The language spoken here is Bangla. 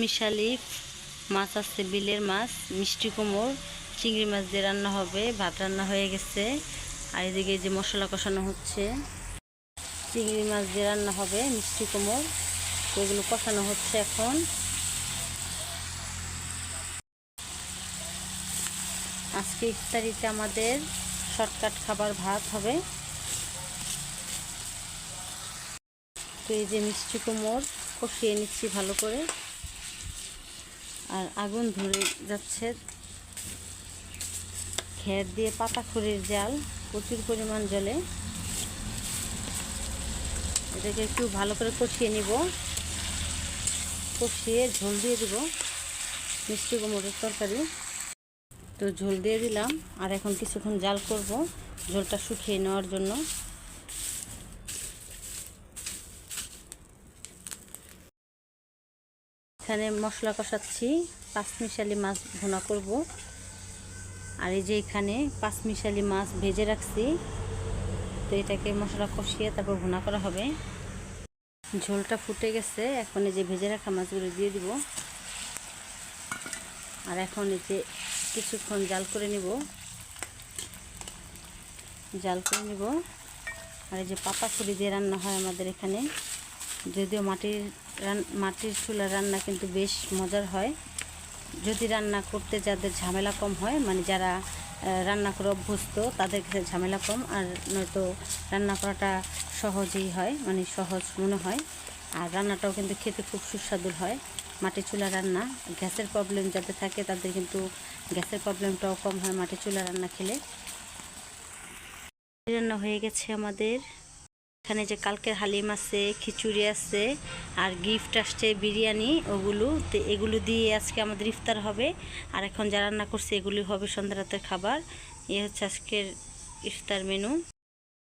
মিশালি, মাছ আছে, বিলের মাছ, মিষ্টি কুমড়, চিংড়ি মাছ দিয়ে রান্না হবে, ভাত রান্না হয়ে গেছে। আর এদিকে যে মশলা কষানো হচ্ছে, চিংড়ি মাছ দিয়ে রান্না হবে, মিষ্টি কুমড়। তো এগুলো কষানো হচ্ছে এখন। আজকে ইফতারিতে আমাদের শর্টকাট খাবার ভাত হবে। তো এই যে মিষ্টি কুমড় কষিয়ে নিচ্ছি ভালো করে। আর আগুন ধরে যাচ্ছে। খের দিয়ে পাতা খড়ির জাল, প্রচুর পরিমাণ জলে। এটাকে একটু ভালো করে কষিয়ে নিব। কষিয়ে ঝোল দিয়ে দিব। মিষ্টি কুমড়ের তরকারি। তো ঝোল দিয়ে দিলাম। আর এখন কিছুক্ষণ জাল করব। ঝোলটা শুকিয়ে নেওয়ার জন্য। এখানে মশলা কষাচ্ছি, পাঁচমিশালি মাছ ভুনা করব। আর এই যে এখানে পাঁচমিশালি মাছ ভেজে রাখছি, তো এটাকে মশলা কষিয়ে তারপর ভুনা করা হবে। ঝোলটা ফুটে গেছে, এখন এই যে ভেজে রাখা মাছগুলো দিয়ে দিব। আর এখন এই যে কিছুক্ষণ জাল করে নিব। জাল করে নিব। আর এই যে পাতা খুঁড়ি দিয়ে রান্না হয় আমাদের এখানে। যদিও মাটির মাটির চুলার রান্না কিন্তু বেশ মজার হয়। যদি রান্না করতে যাদের ঝামেলা কম হয় মানে যারা রান্না করে অভ্যস্ত, তাদের কাছে ঝামেলা কম, আর নয়তো রান্না করাটা সহজেই হয় মানে সহজ মনে হয়। আর রান্নাটাও কিন্তু খেতে খুব সুস্বাদু হয়। মাটির চুলা রান্না, গ্যাসের প্রবলেম যাদের থাকে, তাদের কিন্তু গ্যাসের প্রবলেমটাও কম হয় মাটির চুলা রান্না খেলে। রান্না হয়ে গেছে আমাদের। এখানে যে কালকের হালিম আছে, খিচুড়ি আছে আর গিফট আসছে বিরিয়ানি, ওগুলো। তো এগুলো দিয়ে আজকে আমাদের ইফতার হবে। আর এখন যা রান্না করছে এগুলি হবে সন্ধ্যা রাতের খাবার। এ হচ্ছে আজকের ইফতার মেনু